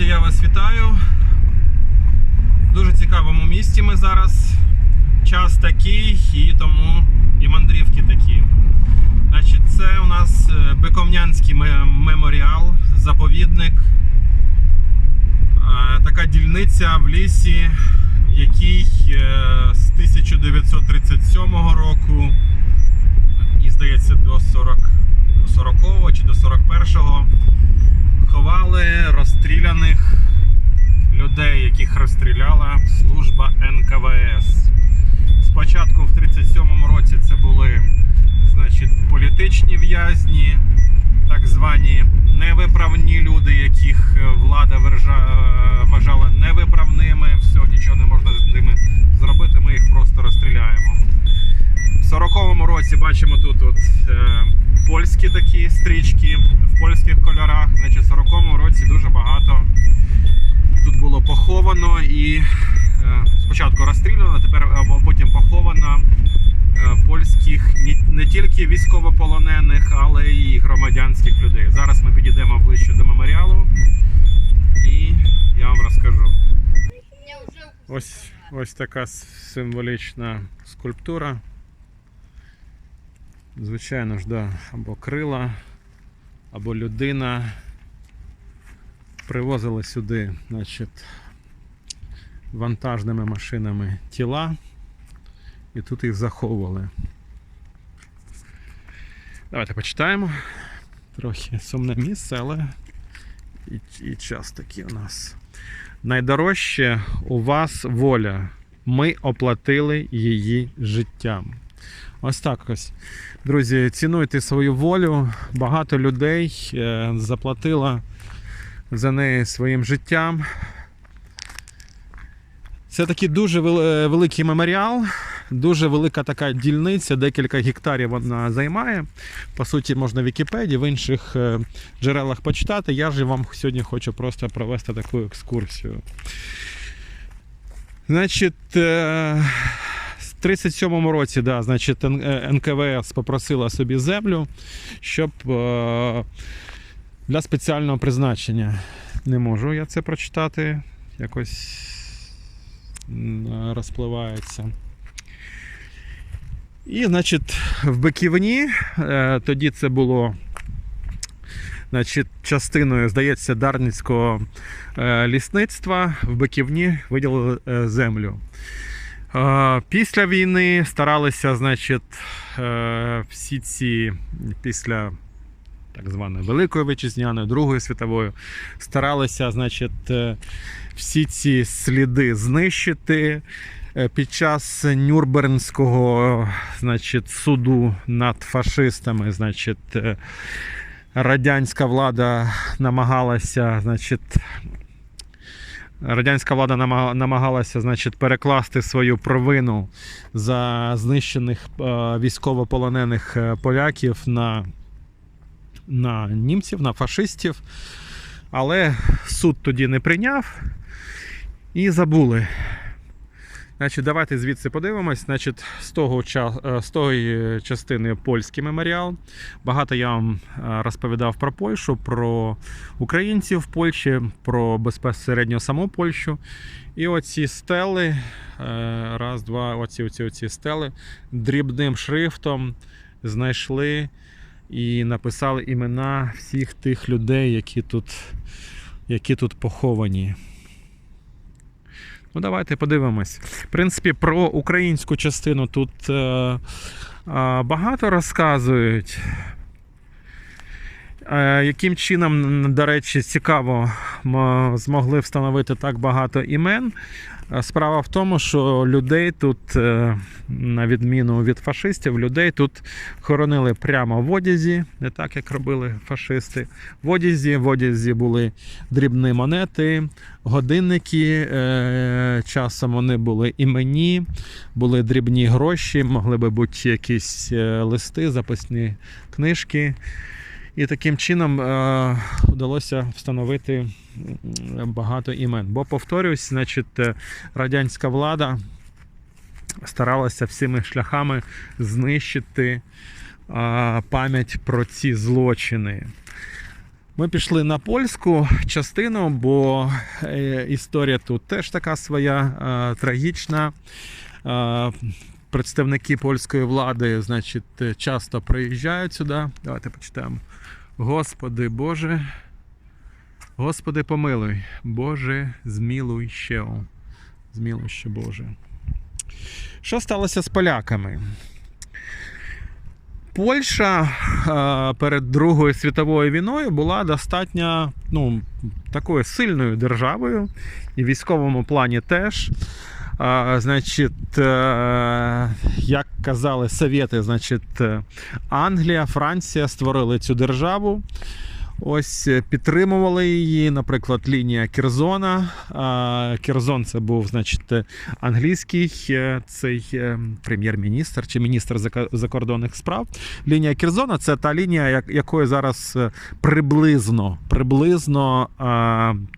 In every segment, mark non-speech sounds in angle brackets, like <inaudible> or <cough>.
Друзі, я вас вітаю. В дуже цікавому місті ми зараз. Час такий, і тому і мандрівки такі. Значить, це у нас е, Биковнянський меморіал, заповідник. Е, Така дільниця в лісі, який е, з 1937 року і здається до 40 2040 році бачимо тут от, е, польські такі стрічки в польських кольорах. Значить, В 40-му році дуже багато тут було поховано і е, спочатку розстріляно, тепер а потім поховано е, польських не тільки військовополонених, але й громадянських людей. Зараз ми підійдемо ближче до меморіалу і я вам розкажу. Ось Ось така символічна скульптура. Звичайно ж, да, або крила, або людина привозили сюди, значить, вантажними машинами тіла і тут їх заховували. Давайте почитаємо. Трохи сумне місце, але і, і час такий у нас. Найдорожче у вас воля. Ми оплатили її життям. Ось так ось. Друзі, цінуйте свою волю. Багато людей е, заплатило за неї своїм життям. Це такий дуже е, великий меморіал, дуже велика така дільниця, декілька гектарів вона займає. По суті, можна в Вікіпедії, в інших е, джерелах почитати. Я ж вам сьогодні хочу просто провести таку екскурсію. Значить, 37-му році, да, значить, е, НКВС попросила собі землю, щоб е, для спеціального призначення. Не можу я це прочитати. Якось розпливається. І, значить, в Биківні е, тоді це було значить, частиною, здається, Дарницького е, лісництва. В Биківні виділили е, землю. Після війни старалися, значить, е, всі ці після так званої Великої Вітчизняної, Другої світової, старалися, значить, е, всі ці сліди знищити. Е, Під час Нюрнбернського значить, суду над фашистами, значить, радянська влада намагалася, значить, радянська влада намагалася, значить, перекласти свою провину за знищених е, військовополонених е, поляків на, на німців, на фашистів. Але суд тоді не прийняв і забули. Значить, давайте звідси подивимось. Значить, з того е, з тої частини польський меморіал. Багато я вам е, розповідав про Польщу, про українців в Польщі, про безпосередньо саму Польщу. І оці стели, е, раз, два, оці, оці, оці стели дрібним шрифтом знайшли і написали імена всіх тих людей, які тут, які тут поховані. Ну, давайте подивимось. В принципі, про українську частину тут е, е, багато розказують. Е, яким чином, до речі, цікаво, змогли встановити так багато імен. Е, Справа в тому, що людей тут, е, на відміну від фашистів, людей тут хоронили прямо в одязі, не так як робили фашисти. В одязі, в одязі були дрібні монети, годинники. Часом вони були іменні, були дрібні гроші, могли би бути якісь листи, записні книжки. І таким чином е, вдалося встановити багато імен. Бо, повторюсь, значить, е, радянська влада старалася всіми шляхами знищити е, пам'ять про ці злочини. Ми пішли на польську частину, бо е, історія тут теж така своя е, трагічна. Е, представники польської влади, значить, часто приїжджають сюди. Давайте почитаємо. Господи Боже, Господи, помилуй, Боже, змілуй ще. Змілуй ще Боже. Що сталося з поляками? Польща перед Другою світовою війною була достатньо ну, такою сильною державою, і в військовому плані теж. А, значить, е, як казали совєти, значить, е, Англія, Франція створили цю державу. Ось е, підтримували її, наприклад, лінія Кірзона. А, Кірзон це був, значить, е, англійський е, цей прем'єр-міністр чи міністр закордонних справ. Лінія Кірзона це та лінія, як- якою зараз приблизно, приблизно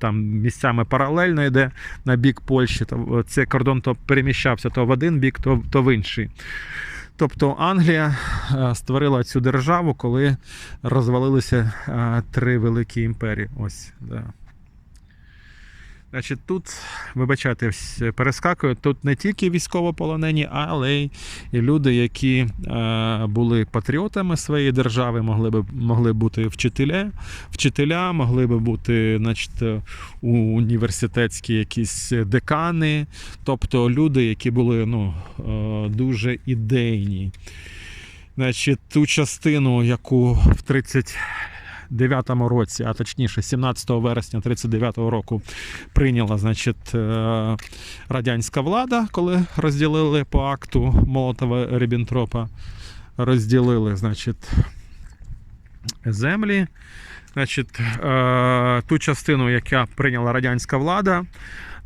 там місцями паралельно йде на бік Польщі. Цей кордон то переміщався то в один бік, то, то в інший. Тобто Англія е, створила цю державу, коли розвалилися е, три великі імперії. Ось, да. Значить, тут, вибачайте, перескакую, тут не тільки військовополонені, але й люди, які е, були патріотами своєї держави, могли б могли бути вчителя, вчителя, могли би бути, значить, університетські якісь декани, тобто люди, які були ну, е, дуже ідейні. Значить, ту частину, яку в 39-му році, а точніше, 17 вересня 39-го року прийняла значить, е, радянська влада, коли розділили по акту Молотова Ріббентропа, розділили, значить, землі. Значить, е, ту частину, яка прийняла радянська влада,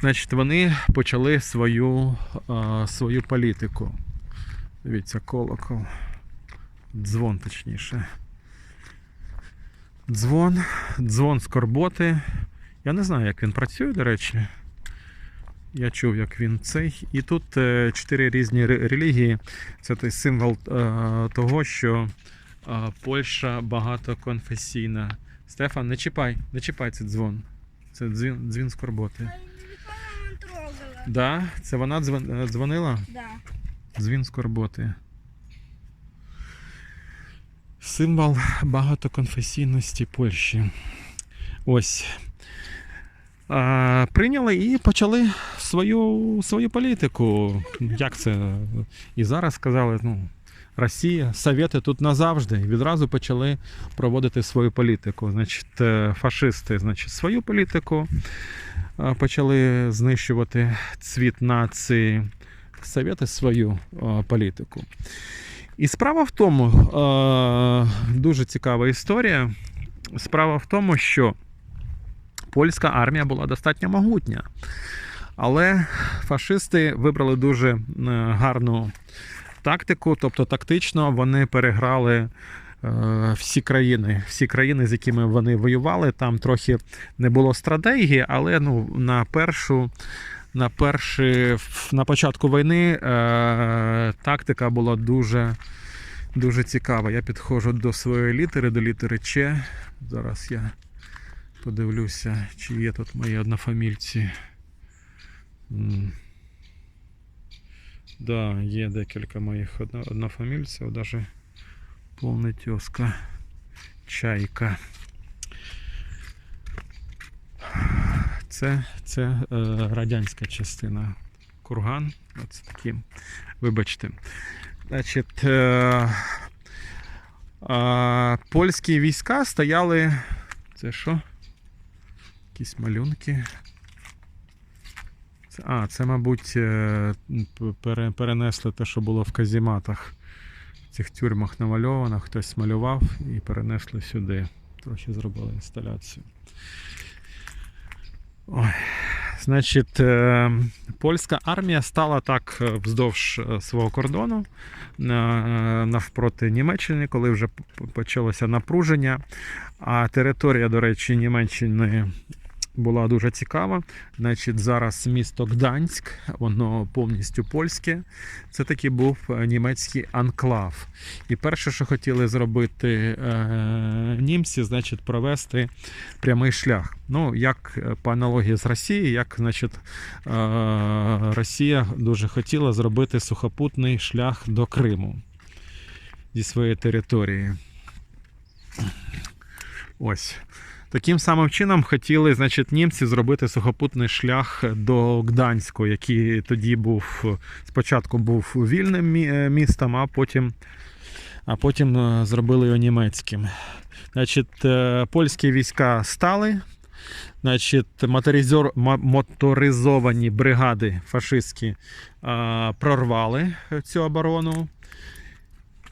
значить, вони почали свою, е, свою політику. Дивіться, колокол. Дзвон, точніше. Дзвон, дзвон скорботи. Я не знаю, як він працює, до речі. Я чув, як він цей. І тут е, чотири різні релігії. Це той символ е, того, що е, Польща багатоконфесійна. Стефан, не чіпай, не чіпай цей дзвон. Це дзвін, дзвін скорботи. Да? Це вона дзвонила? Да. Дзвін скорботи. Символ багатоконфесійності Польщі. Ось. Прийняли і почали свою, свою політику. Як це? І зараз сказали, ну, Росія, Совєти тут назавжди. Відразу почали проводити свою політику. Значить, е, фашисти, значить, свою політику почали знищувати цвіт нації. Совєти свою політику. І справа в тому, е, дуже цікава історія. Справа в тому, що польська армія була достатньо могутня. Але фашисти вибрали дуже е, гарну тактику, тобто тактично вони переграли. е, Всі країни, всі країни, з якими вони воювали, там трохи не було стратегії, але ну, на першу на перші, на початку війни е, тактика була дуже, дуже цікава. Я підходжу до своєї літери, до літери Ч. Зараз я подивлюся, чи є тут мої однофамільці. Да, є декілька моїх однофамільців, навіть повна тьоска чайка. Це, це е, радянська частина курган. Оце такі, вибачте. Значить, е, е, польські війська стояли. Це що? Якісь малюнки. А, це, мабуть, е, пере, перенесли те, що було в казіматах. В цих тюрмах намальовано, хтось малював і перенесли сюди. Трохи зробили інсталяцію. Значить, е, польська армія стала так е, вздовж е, свого кордону навпроти Німеччини, коли вже почалося напруження. А територія, до речі, Німеччини була дуже цікава. Значить, зараз місто Гданськ, воно повністю польське. Це такий був е, німецький анклав. І перше, що хотіли зробити е, німці, значить, провести прямий шлях. Ну, як е, по аналогії з Росією, як значить, е, Росія дуже хотіла зробити сухопутний шлях до Криму зі своєї території. Ось. Таким самим чином хотіли, значить, німці зробити сухопутний шлях до Гданську, який тоді був спочатку був вільним е, містом, а потім, а потім е, зробили його німецьким. Значить, е, польські війська стали. Значить, моторизовані бригади фашистські прорвали цю оборону.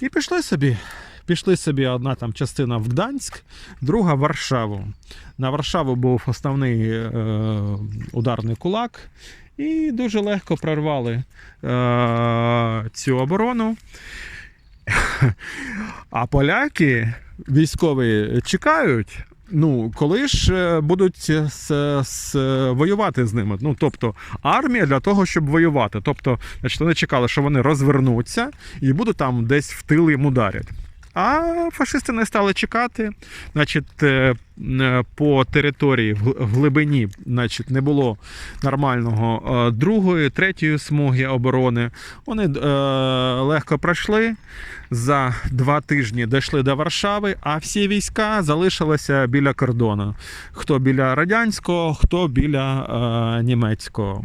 І пішли собі. Пішли собі одна там частина в Гданськ, друга в Варшаву. На Варшаву був основний е, ударний кулак, і дуже легко прорвали е, цю оборону. <laughs> А поляки військові чекають. Ну, коли ж е, будуть с, с, воювати з ними? Ну, тобто, армія для того, щоб воювати. Тобто, значить, вони чекали, що вони розвернуться і будуть там десь в тил їм ударять. А фашисти не стали чекати. Значить, е, е, по території в глибині значить, не було нормального е, другої, третьої смуги оборони. Вони легко пройшли. За два тижні дійшли до Варшави, а всі війська залишилися біля кордону. Хто біля радянського, хто біля німецького.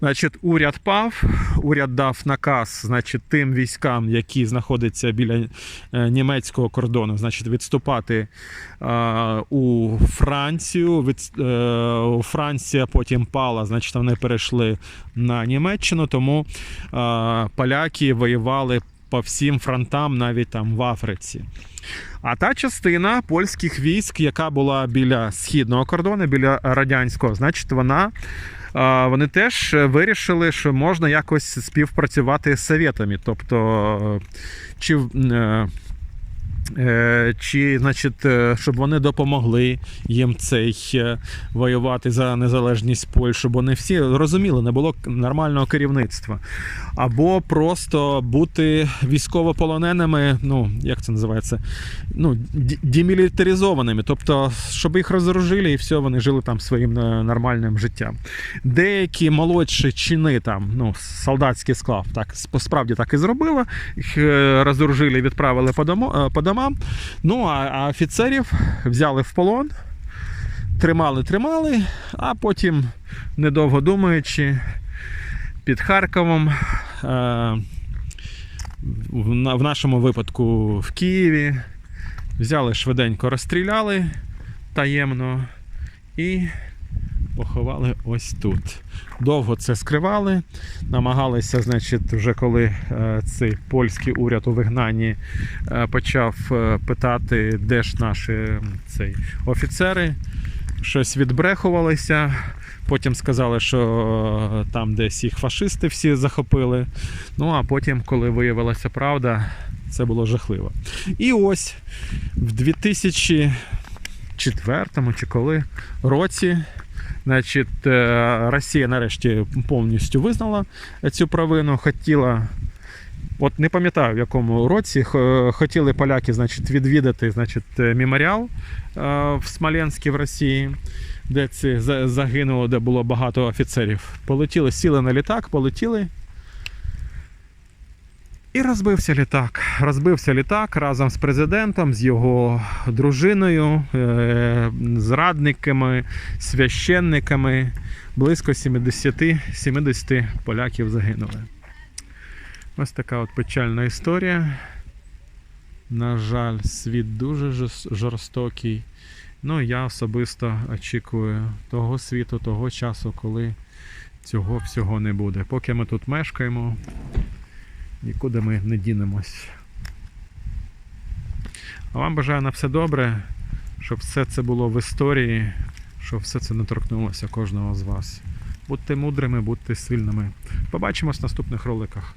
Значить, уряд пав, уряд дав наказ значить, тим військам, які знаходяться біля е, німецького кордону, значить, відступати е, у Францію. Від, е, Франція потім пала, значить, вони перейшли на Німеччину, тому е, поляки воювали по всім фронтам, навіть там в Африці. А та частина польських військ, яка була біля східного кордону, біля радянського, значить, вона. Вони теж вирішили, що можна якось співпрацювати з совєтами. Тобто, е, чи, е, е, чи значить, е, щоб вони допомогли їм цей е, воювати за незалежність Польщі, щоб вони всі розуміли, не було нормального керівництва. Або просто бути військовополоненими, ну як це називається, ну, демілітаризованими, тобто, щоб їх розоружили і все, вони жили там своїм е, нормальним життям. Деякі молодші чини, там, ну, солдатський склад, так справді так і зробили. Їх е, розоружили, відправили по, домо, домам. Ну а, а офіцерів взяли в полон, тримали, тримали, а потім, недовго думаючи, під Харковом. Е, в нашому випадку в Києві. Взяли швиденько, розстріляли таємно і поховали ось тут. Довго це скривали, намагалися, значить, вже коли е, цей польський уряд у вигнанні е, почав е, питати, де ж наші цей, офіцери, щось відбрехувалися. Потім сказали, що там десь їх фашисти всі захопили. Ну а потім, коли виявилася правда, це було жахливо. І ось в 2004 чи коли році. Значить, е, Росія нарешті повністю визнала цю провину. Хотіла, от не пам'ятаю в якому році, хотіли поляки значить, відвідати значить, е, меморіал е, в Смоленській в Росії, де ці загинуло, де було багато офіцерів. Полетіли, сіли на літак, полетіли. І розбився літак. Розбився літак разом з президентом, з його дружиною, е, зрадниками, священниками. Близько 70, 70 поляків загинули. Ось така от печальна історія. На жаль, світ дуже жорстокий. Ну, я особисто очікую того світу, того часу, коли цього всього не буде. Поки ми тут мешкаємо, нікуди ми не дінемось. А вам бажаю на все добре, щоб все це було в історії, щоб все це не торкнулося кожного з вас. Будьте мудрими, будьте сильними. Побачимось в наступних роликах.